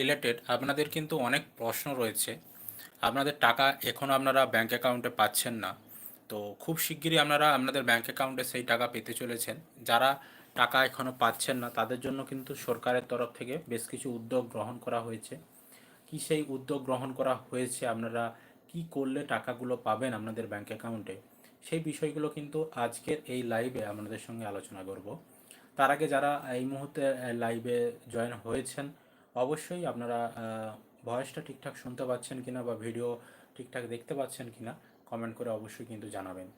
Related আপনাদের কিন্তু অনেক প্রশ্ন রয়েছে। আপনাদের টাকা এখনও আপনারা ব্যাঙ্ক অ্যাকাউন্টে পাচ্ছেন না। তো খুব শিগগিরই আপনারা আপনাদের ব্যাঙ্ক অ্যাকাউন্টে সেই টাকা পেতে চলেছেন। যারা টাকা এখনও পাচ্ছেন না, তাদের জন্য কিন্তু সরকারের তরফ থেকে বেশ কিছু উদ্যোগ গ্রহণ করা হয়েছে। কি সেই উদ্যোগ গ্রহণ করা হয়েছে, আপনারা কি করলে টাকাগুলো পাবেন আপনাদের ব্যাঙ্ক অ্যাকাউন্টে সেই বিষয়গুলো কিন্তু আজকের এই লাইভে আপনাদের সঙ্গে আলোচনা করব। তার আগে যারা এই মুহূর্তে লাইভে জয়েন হয়েছেন অবশ্যই আপনারা ভয়েসটা ঠিকঠাক শুনতে পাচ্ছেন কিনা বা ভিডিও ঠিকঠাক দেখতে পাচ্ছেন কিনা কমেন্ট করে অবশ্যই কিন্তু জানাবেন।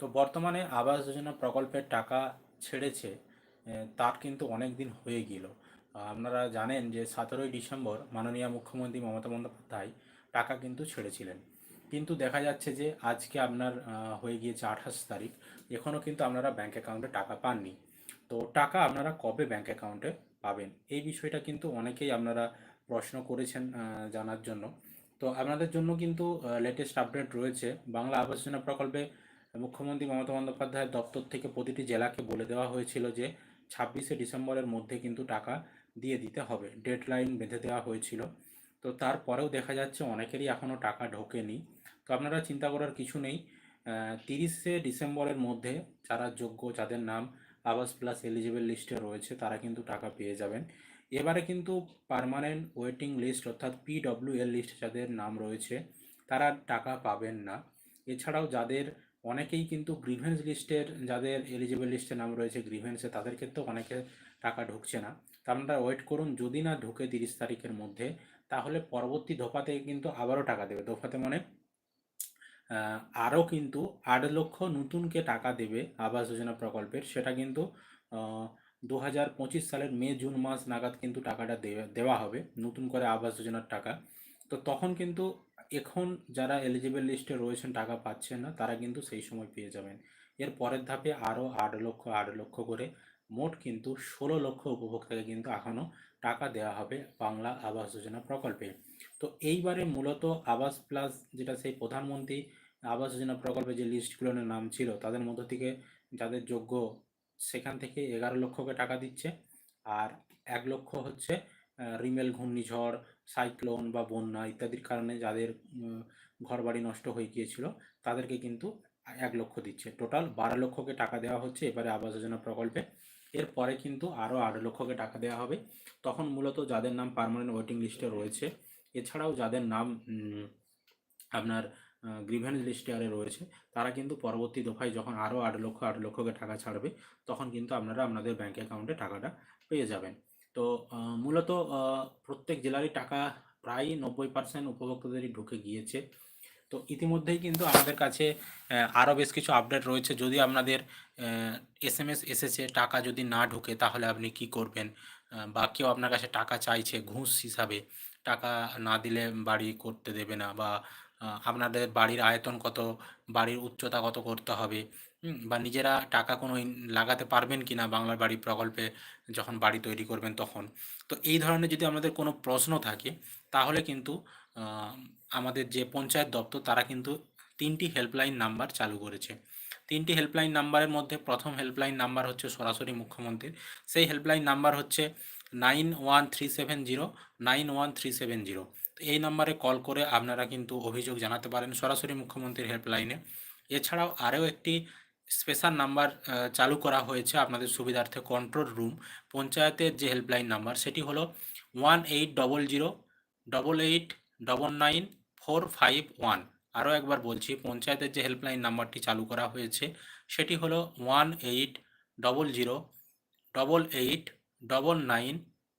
তো বর্তমানে আবাস যোজনা প্রকল্পের টাকা ছেড়েছে তার কিন্তু অনেক দিন হয়ে গেল। আপনারা জানেন যে সতেরোই ডিসেম্বর মাননীয় মুখ্যমন্ত্রী মমতা বন্দ্যোপাধ্যায় টাকা কিন্তু ছেড়েছিলেন। কিন্তু দেখা যাচ্ছে যে আজকে আপনার হয়ে গিয়েছে আঠাশ তারিখ, এখনও কিন্তু আপনারা ব্যাঙ্ক অ্যাকাউন্টে টাকা পাননি। তো টাকা আপনারা কবে ব্যাঙ্ক অ্যাকাউন্টে পাবেন। এই বিষয়টা কিন্তু অনেকেই আপনারা প্রশ্ন করেছেন জানার জন্য। তো আপনাদের জন্য কিন্তু লেটেস্ট আপডেট রয়েছে। বাংলা আবাস যোজনা প্রকল্পে মুখ্যমন্ত্রী মমতা বন্দ্যোপাধ্যায়ের দপ্তর থেকে প্রতিটি জেলাকে বলে দেওয়া হয়েছিল যে, ছাব্বিশে ডিসেম্বরের মধ্যে কিন্তু টাকা দিয়ে দিতে হবে। ডেডলাইন বেঁধে দেওয়া হয়েছিল। তো তারপরেও দেখা যাচ্ছে অনেকেরই এখনও টাকা ঢোকেনি। তো আপনারা চিন্তা করার কিছু নেই। তিরিশে ডিসেম্বরের মধ্যে যারা যোগ্য, যাদের নাম আবাস প্লাস এলিজিবল লিস্টে রয়েছে, তারা কিন্তু টাকা পেয়ে যাবেন। এবারে কিন্তু পার্মানেন্ট ওয়েটিং লিস্ট অর্থাৎ পিডব্লিউএল লিস্ট যাদের নাম রয়েছে, তারা টাকা পাবেন না। এছাড়াও যাদের, অনেকেই কিন্তু গ্রিভেন্স লিস্টের, যাদের এলিজিবল লিস্টে নাম রয়েছে গ্রিভেন্সে তাদের ক্ষেত্রেও অনেকে টাকা ঢুকছে না। তা আপনারা ওয়েট করুন, যদি না ঢুকে তিরিশ তারিখের মধ্যে, তাহলে পরবর্তী দফাতে কিন্তু আবারও টাকা দেবে। দফাতে মানে আরও কিন্তু আট লক্ষ নতুনকে টাকা দেবে আবাস যোজনা প্রকল্পের। সেটা কিন্তু দু হাজার পঁচিশ সালের মে, জুন মাস নাগাদ কিন্তু টাকাটা দেওয়া হবে নতুন করে আবাস যোজনার টাকা। তো তখন কিন্তু এখন যারা এলিজিবল লিস্টে রয়েছেন টাকা পাচ্ছেন না, তারা কিন্তু সেই সময় পেয়ে যাবেন। এর পরের ধাপে আরও আট লক্ষ আট লক্ষ করে মোট কিন্তু ষোলো লক্ষ উপভোক্তাকে কিন্তু এখনও টাকা দেওয়া হবে বাংলা আবাস যোজনা প্রকল্পে। তো এইবারে মূলত আবাস প্লাস যেটা সেই প্রধানমন্ত্রী আবাস যোজনা প্রকল্পে যে লিস্টগুলোর নাম ছিল তাদের মধ্য থেকে যাদের যোগ্য সেখান থেকে এগারো লক্ষকে টাকা দিচ্ছে। আর এক লক্ষ হচ্ছে রিমেল ঘূর্ণিঝড় সাইক্লোন বা বন্যা ইত্যাদির কারণে যাদের উম, ঘরবাড়ি নষ্ট হয়ে গিয়েছিল তাদেরকে কিন্তু এক লক্ষ দিচ্ছে। টোটাল বারো লক্ষকে টাকা দেওয়া হচ্ছে এবারে আবাস যোজনা প্রকল্পে। এরপরে কিন্তু আরও আট লক্ষকে টাকা দেওয়া হবে। তখন মূলত যাদের নাম পার্মানেন্ট ওয়েটিং লিস্টে রয়েছে এছাড়াও যাদের নাম আপনার গ্রিভেন্স লিস্টে আরে রয়েছে। তারা কিন্তু পরবর্তী দফায় যখন আরও আট লক্ষ, আট লক্ষকে টাকা ছাড়বে, তখন কিন্তু আপনারা আপনাদের ব্যাঙ্ক অ্যাকাউন্টে টাকাটা পেয়ে যাবেন। তো মূলত প্রত্যেক জেলারই টাকা প্রায় নব্বই পার্সেন্ট উপভোক্তাদেরই ঢুকে গিয়েছে। তো, ইতিমধ্যেই কিন্তু আমাদের কাছে আরও বেশ কিছু আপডেট রয়েছে। যদি আপনাদের এস এম এস এসেছে, টাকা যদি না ঢুকে, তাহলে আপনি কি করবেন? বা কেউ আপনার কাছে টাকা চাইছে, ঘুষ হিসাবে, টাকা না দিলে বাড়ি করতে দেবে না, বা আপনাদের বাড়ির আয়তন কত, বাড়ির উচ্চতা কত করতে হবে বা নিজেরা টাকা কোনো লাগাতে পারবেন কি না বাংলার বাড়ি প্রকল্পে যখন বাড়ি তৈরি করবেন তখন। তো এই ধরনের যদি আমাদের কোনো প্রশ্ন থাকে, তাহলে কিন্তু আমাদের যে পঞ্চায়েত দপ্তর তারা কিন্তু তিনটি হেল্পলাইন নাম্বার চালু করেছে। তিনটি হেল্পলাইন নাম্বারের মধ্যে প্রথম হেল্পলাইন নাম্বার হচ্ছে সরাসরি মুখ্যমন্ত্রীর। সেই হেল্পলাইন নাম্বার হচ্ছে nine one three seven zero nine one three seven zero এই নাম্বারে কল করে আপনারা কিন্তু অভিযোগ জানাতে পারেন সরাসরি মুখ্যমন্ত্রীর হেল্পলাইনে। এছাড়াও আরও একটি স্পেশাল নাম্বার চালু করা হয়েছে আপনাদের সুবিধার্থে কন্ট্রোল রুম পঞ্চায়েতের যে হেল্পলাইন নাম্বার সেটি হলো one eight double zero double eight double nine four five one আরও একবার বলছি, পঞ্চায়েতের যে হেল্পলাইন নাম্বারটি চালু করা হয়েছে, সেটি হলো one eight double zero double eight double nine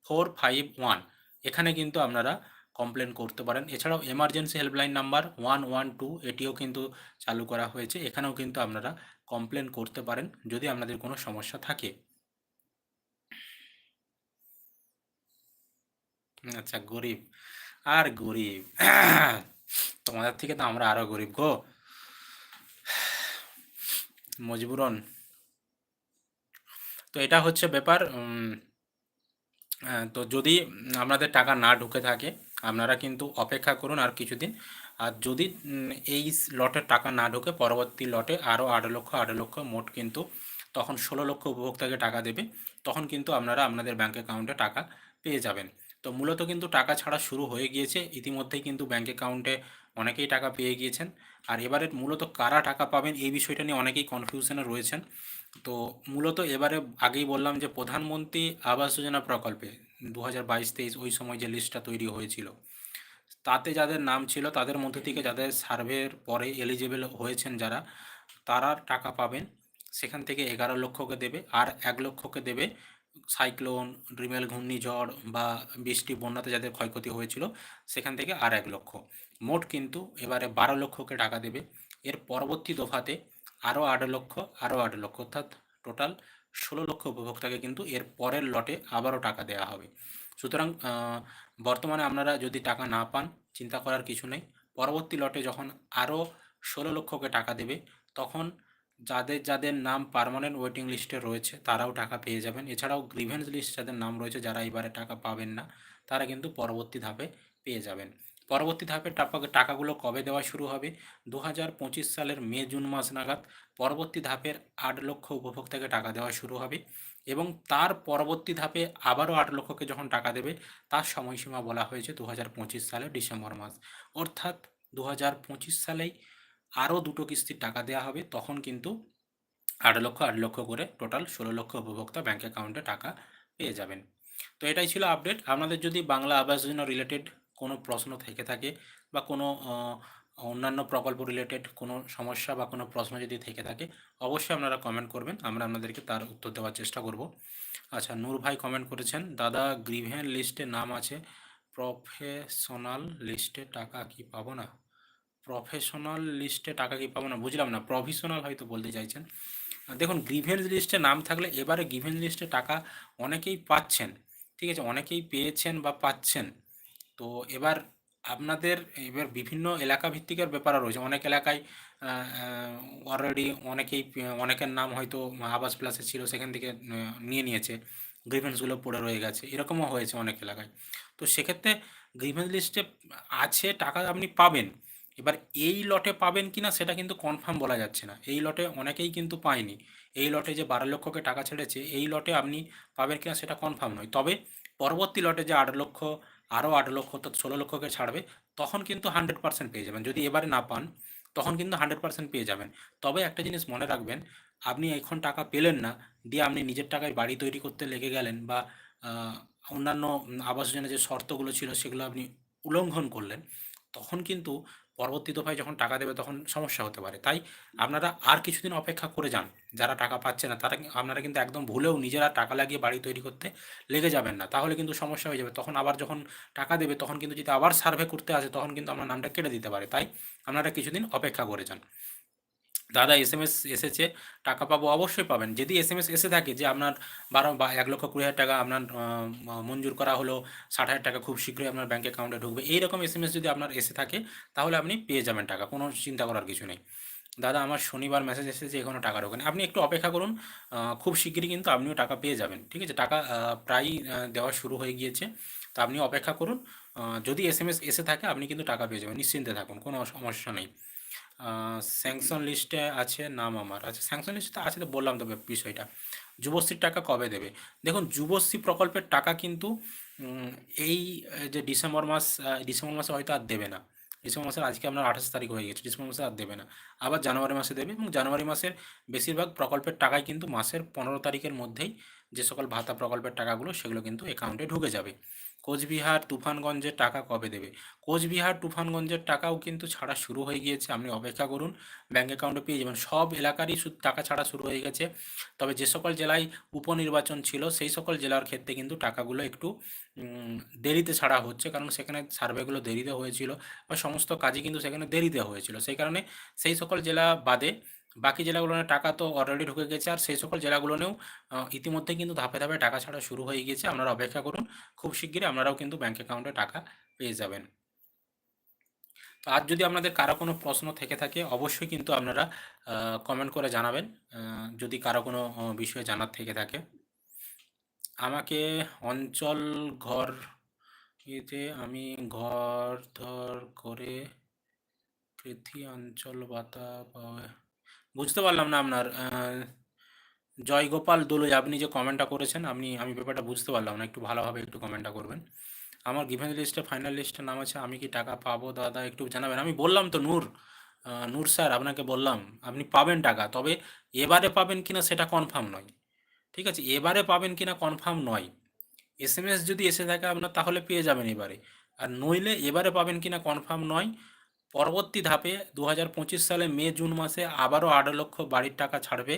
four five one এখানে কিন্তু আপনারা কমপ্লেন করতে পারেন। এছাড়াও emergency helpline number one one two এটিও কিন্তু চালু করা হয়েছে। এখানেও কিন্তু আপনারা কমপ্লেন করতে পারেন যদি আপনাদের কোনো সমস্যা থাকে। আচ্ছা গরিব। আর গরিব। তোমাদের থেকে তো আমরা আরও গরিব গো। মজবুরন। তো এটা হচ্ছে ব্যাপার তো যদি আপনাদের টাকা না ঢুকে থাকে আপনারা কিন্তু অপেক্ষা করুন আর কিছুদিন। আর যদি এই লটের টাকা না ঢোকে, পরবর্তী লটে আরও আট লক্ষ আট লক্ষ মোট কিন্তু তখন ষোলো লক্ষ উপভোক্তাকে টাকা দেবে, তখন কিন্তু আপনারা আপনাদের ব্যাঙ্ক অ্যাকাউন্টে টাকা পেয়ে যাবেন। তো মূলত কিন্তু টাকা ছাড়া শুরু হয়ে গিয়েছে, ইতিমধ্যেই কিন্তু ব্যাঙ্ক অ্যাকাউন্টে অনেকেই টাকা পেয়ে গিয়েছেন। আর এবারে মূলত কারা টাকা পাবেন, এই বিষয়টা নিয়ে অনেকেই কনফিউশনে রয়েছেন। তো মূলত এবারে আগেই বললাম যে প্রধানমন্ত্রী আবাস যোজনা প্রকল্পে দু হাজার বাইশ তেইশ ওই সময় যে লিস্টটা তৈরি হয়েছিল। তাতে যাদের নাম ছিল, তাদের মধ্যে থেকে যাদের সার্ভের পরে এলিজিবল হয়েছেন যারা, তারা টাকা পাবেন। সেখান থেকে এগারো লক্ষকে দেবে আর এক লক্ষকে দেবে সাইক্লোন রিমেল ঘূর্ণিঝড় বা বৃষ্টি, বন্যাতে যাদের ক্ষয়ক্ষতি হয়েছিল, সেখান থেকে আর এক লক্ষ। মোট কিন্তু এবারে বারো লক্ষকে টাকা দেবে। এর পরবর্তী দফাতে আরও আট লক্ষ, আরও আট লক্ষ, অর্থাৎ টোটাল ষোলো লক্ষ উপভোক্তাকে কিন্তু এর পরের লটে আবারও টাকা দেওয়া হবে। সুতরাং বর্তমানে আপনারা যদি টাকা না পান, চিন্তা করার কিছু নেই। পরবর্তী লটে যখন আরও ষোলো লক্ষকে টাকা দেবে, তখন যাদের যাদের নাম পার্মানেন্ট ওয়েটিং লিস্টে রয়েছে, তারাও টাকা পেয়ে যাবেন। এছাড়াও গ্রিভেন্স লিস্ট যাদের নাম রয়েছে, যারা এবারে টাকা পাবেন না, তারা কিন্তু পরবর্তী ধাপে পেয়ে যাবেন। পরবর্তী ধাপে টাকা টাকাগুলো কবে দেওয়া শুরু হবে? দু হাজার পঁচিশ সালের মে, জুন মাস নাগাদ পরবর্তী ধাপের আট লক্ষ উপভোক্তাকে টাকা দেওয়া শুরু হবে এবং তার পরবর্তী ধাপে আবারও আট লক্ষকে যখন টাকা দেবে, তার সময়সীমা বলা হয়েছে দু হাজার পঁচিশ সালের ডিসেম্বর মাস। অর্থাৎ দু হাজার পঁচিশ সালেই আরও দুটো কিস্তির টাকা দেওয়া হবে, তখন কিন্তু আট লক্ষ আট লক্ষ করে টোটাল ষোলো লক্ষ উপভোক্তা ব্যাঙ্ক অ্যাকাউন্টে টাকা পেয়ে যাবেন। তো এটাই ছিল আপডেট। আপনাদের যদি বাংলা আবাস যোজনা রিলেটেড কোনো প্রশ্ন থেকে থাকে বা কোনো অন্যান্য প্রকল্প রিলেটেড কোনো সমস্যা বা কোনো প্রশ্ন যদি থেকে থাকে, অবশ্যই আপনারা কমেন্ট করবেন, আমরা আপনাদেরকে তার উত্তর দেওয়ার চেষ্টা করব। আচ্ছা নূর ভাই কমেন্ট করেছেন, দাদা গ্রিভেন লিস্টে নাম আছে প্রফেশনাল লিস্টে টাকা কি পাবো না? প্রফেশনাল লিস্টে টাকা কি পাবো না, বুঝলাম না প্রফেশনাল হয়তো বলতে চাইছেন। দেখুন গ্রিভেন্স লিস্টে নাম থাকলে এবারে গ্রিভেন্স লিস্টে টাকা অনেকেই পাচ্ছেন, ঠিক আছে, অনেকেই পেয়েছেন বা পাচ্ছেন। তো এবার আপনাদের এবার বিভিন্ন এলাকা ভিত্তিকের ব্যাপারও রয়েছে। অনেক এলাকায় অলরেডি অনেকেই, অনেকের নাম হয়তো আবাস প্লাসে ছিল, সেখান থেকে নিয়ে নিয়েছে। গ্রিভেন্সগুলো পড়ে রয়ে গেছে। এরকমও হয়েছে অনেক এলাকায়। তো সেক্ষেত্রে গ্রিভেন্স লিস্টে আছে, টাকা আপনি পাবেন। এবার এই লটে পাবেন কি না সেটা কিন্তু কনফার্ম বলা যাচ্ছে না। এই লটে অনেকেই কিন্তু পায়নি। এই লটে যে বারো লক্ষকে টাকা ছেড়েছে, এই লটে আপনি পাবেন কিনা সেটা কনফার্ম নয়। তবে পরবর্তী লটে যে আট লক্ষ আরও আট লক্ষ অর্থাৎ ষোলো লক্ষকে ছাড়বে, তখন কিন্তু হান্ড্রেড পার্সেন্ট পেয়ে যাবেন। যদি এবারে না পান, তখন কিন্তু হান্ড্রেড পার্সেন্ট পেয়ে যাবেন। তবে একটা জিনিস মনে রাখবেন, আপনি এখন টাকা পেলেন না, দিয়ে আপনি নিজের টাকায় বাড়ি তৈরি করতে লেগে গেলেন বা অন্যান্য আবাস যোজনার যে শর্তগুলো ছিল, সেগুলো আপনি উল্লঙ্ঘন করলেন, তখন কিন্তু পরবর্তী দফায় যখন টাকা দেবে তখন সমস্যা হতে পারে। তাই আপনারা আর কিছুদিন অপেক্ষা করে যান। যারা টাকা পাচ্ছে না, তারা আপনারা কিন্তু একদম ভুলেও নিজেরা টাকা লাগিয়ে বাড়ি তৈরি করতে লেগে যাবেন না। তাহলে কিন্তু সমস্যা হয়ে যাবে। তখন আবার যখন টাকা দেবে, তখন কিন্তু যদি আবার সার্ভে করতে আসে, তখন কিন্তু আপনার নামটা কেটে দিতে পারে। তাই আপনারা কিছুদিন অপেক্ষা করে যান। দাদা এস এম এস এসেছে টাকা পাবো অবশ্যই পাবেন। যদি এস এম এস এসে থাকে যে আপনার বারো বা এক লক্ষ কুড়ি হাজার টাকা আপনার মঞ্জুর করা হলো ষাট হাজার টাকা খুব শীঘ্রই আপনার ব্যাঙ্ক অ্যাকাউন্টে ঢুকবে এইরকম এস এম এস যদি আপনার এসে থাকে তাহলে আপনি পেয়ে যাবেন টাকা কোনো চিন্তা করার কিছু নেই। দাদা আমার শনিবার মেসেজ এসেছে এখনও টাকা ঢোকেনি। আপনি একটু অপেক্ষা করুন খুব শীঘ্রই কিন্তু আপনিও টাকা পেয়ে যাবেন ঠিক আছে? টাকা আহ, প্রায়ই দেওয়া শুরু হয়ে গিয়েছে তো আপনি অপেক্ষা করুন যদি এস এম এস এসে থাকে আপনি কিন্তু টাকা পেয়ে যাবেন নিশ্চিন্তে থাকুন কোনো সমস্যা নেই। স্যাংশন লিস্টে আছে নাম আমার। আচ্ছা স্যাংশন লিস্টে আছে তো বললাম তো ব্যাপ- বিষয়টা। যুবশ্রীর টাকা কবে দেবে? দেখুন, যুবশ্রী প্রকল্পের টাকা কিন্তু এই যে ডিসেম্বর মাস ডিসেম্বর মাসে হয়তো আর দেবে না। ডিসেম্বর মাসের আজকে আপনার আঠাশ তারিখ হয়ে গেছে, ডিসেম্বর মাসে আর দেবে না। আবার জানুয়ারি মাসে দেবে এবং জানুয়ারি মাসের বেশিরভাগ প্রকল্পের টাকাই কিন্তু মাসের পনেরো তারিখের মধ্যেই যে সকল ভাতা প্রকল্পের টাকাগুলো সেগুলো কিন্তু অ্যাকাউন্টে ঢুকে যাবে। কোচবিহার তুফানগঞ্জের টাকা কবে দেবে? কোচবিহার তুফানগঞ্জের টাকাও কিন্তু ছাড়া শুরু হয়ে গিয়েছে, আপনি অপেক্ষা করুন। ব্যাঙ্ক অ্যাকাউন্টে পেয়ে যাবেন। সব এলাকারই টাকা ছাড়া শুরু হয়ে গেছে। তবে যে সকল জেলায় উপনির্বাচন ছিল, সেই সকল জেলার ক্ষেত্রে কিন্তু টাকাগুলো একটু দেরিতে ছাড়া হচ্ছে। কারণ সেখানে সার্ভেগুলো দেরিতে হয়েছিল বা সমস্ত কাজই কিন্তু সেখানে দেরিতে হয়েছিল। সেই কারণে সেই সকল জেলা বাদে বাকি জেলাগুলোনে টাকা তো অলরেডি ঢুকে গেছে আর সেই সকল জেলাগুলোনেও আহ, ইতিমধ্যে কিন্তু ধাপে ধাপে টাকা ছাড়া শুরু হয়ে গিয়েছে আপনারা অপেক্ষা করুন খুব শিগগিরই আপনারাও কিন্তু ব্যাঙ্ক অ্যাকাউন্টে টাকা পেয়ে যাবেন। তো আর যদি আপনাদের কারও কোনো প্রশ্ন থেকে থাকে অবশ্যই কিন্তু আপনারা কমেন্ট করে জানাবেন যদি কারও কোনো বিষয়ে জানার থেকে থাকে। আমাকে অঞ্চল ঘর এতে আমি ঘর ধর করে পৃথি অঞ্চল বাতা পাওয়া বুঝতে পারলাম না আপনার জয়গোপাল দোলই, আপনি যে কমেন্টটা করেছেন, আপনি, আমি ব্যাপারটা বুঝতে পারলাম না, একটু ভালোভাবে একটু কমেন্টটা করবেন। আমার গিভেন লিস্টে ফাইনাল লিস্টে নাম আছে, আমি কি টাকা পাবো দাদা, একটু জানাবেন। আমি বললাম তো নূর নূর স্যার আপনাকে বললাম, আপনি পাবেন টাকা, তবে এবারে পাবেন কিনা সেটা কনফার্ম নয়। ঠিক আছে, এবারে পাবেন কিনা কনফার্ম নয়। এস এম এস যদি এসে থাকে আপনার, তাহলে পেয়ে যাবেন এবারে। আর নইলে এবারে পাবেন কিনা কনফার্ম নয়। পরবর্তী ধাপে দু হাজার পঁচিশ সালে মে, জুন মাসে আবারও আট লক্ষ বাড়ির টাকা ছাড়বে,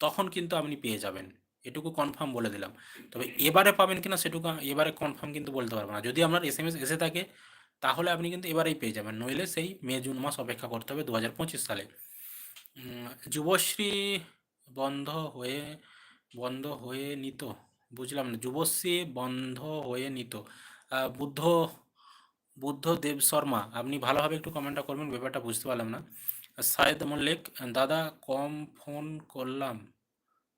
তখন কিন্তু আপনি পেয়ে যাবেন। এটুকু কনফার্ম বলে দিলাম। তবে এবারে পাবেন কিনা সেটুকু এবারে কনফার্ম কিন্তু বলতে পারব না। যদি আপনার এস এম এস এসে থাকে, তাহলে আপনি কিন্তু এবারেই পেয়ে যাবেন। নইলে সেই মে, জুন মাস অপেক্ষা করতে হবে দু হাজার পঁচিশ সালে। যুবশ্রী বন্ধ হয়ে বন্ধ হয়ে নিত। বুঝলাম না। যুবশ্রী বন্ধ হয়ে নিত। বুদ্ধ বুদ্ধ দেব শর্মা, আপনি ভালোভাবে একটু কমেন্টটা করবেন, ব্যাপারটা বুঝতে পারলাম না। সায়েদ মল্লিক, দাদা কম ফোন করলাম,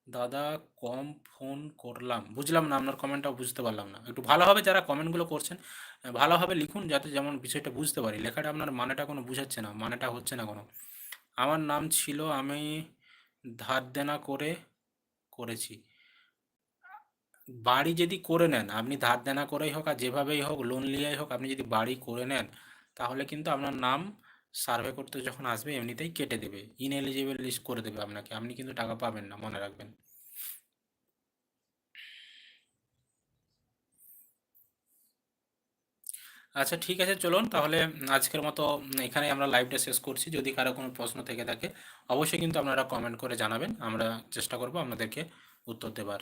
দাদা কম ফোন করলাম, বুঝলাম না, আপনার কমেন্টটা বুঝতে পারলাম না। একটু ভালোভাবে যারা কমেন্টগুলো করছেন, ভালোভাবে লিখুন, যাতে যেমন বিষয়টা বুঝতে পারি। লেখাটা আপনার মানেটা কোনো বুঝাচ্ছে না, মানেটা হচ্ছে না কোনো। আমার নাম ছিল, আমি ধার দেনা করে করেছি। বাড়ি যদি করে নেন, আপনি ধার দেনা করেই হোক আর যেভাবেই হোক লোন নিয়েই হোক আপনি যদি বাড়ি করে নেন, তাহলে কিন্তু আপনার নাম সার্ভে করতে যখন আসবে এমনিতেই কেটে দেবে। ইনএলিজিবল লিস্ট করে দেবে আপনাকে। আপনি কিন্তু টাকা পাবেন না, মনে রাখবেন। আচ্ছা ঠিক আছে, চলুন। তাহলে আজকের মতো এখানে আমরা লাইভটা শেষ করছি। যদি কারও কোনো প্রশ্ন থেকে থাকে, অবশ্যই কিন্তু আপনারা কমেন্ট করে জানাবেন। আমরা চেষ্টা করব আপনাদেরকে উত্তর দেবার।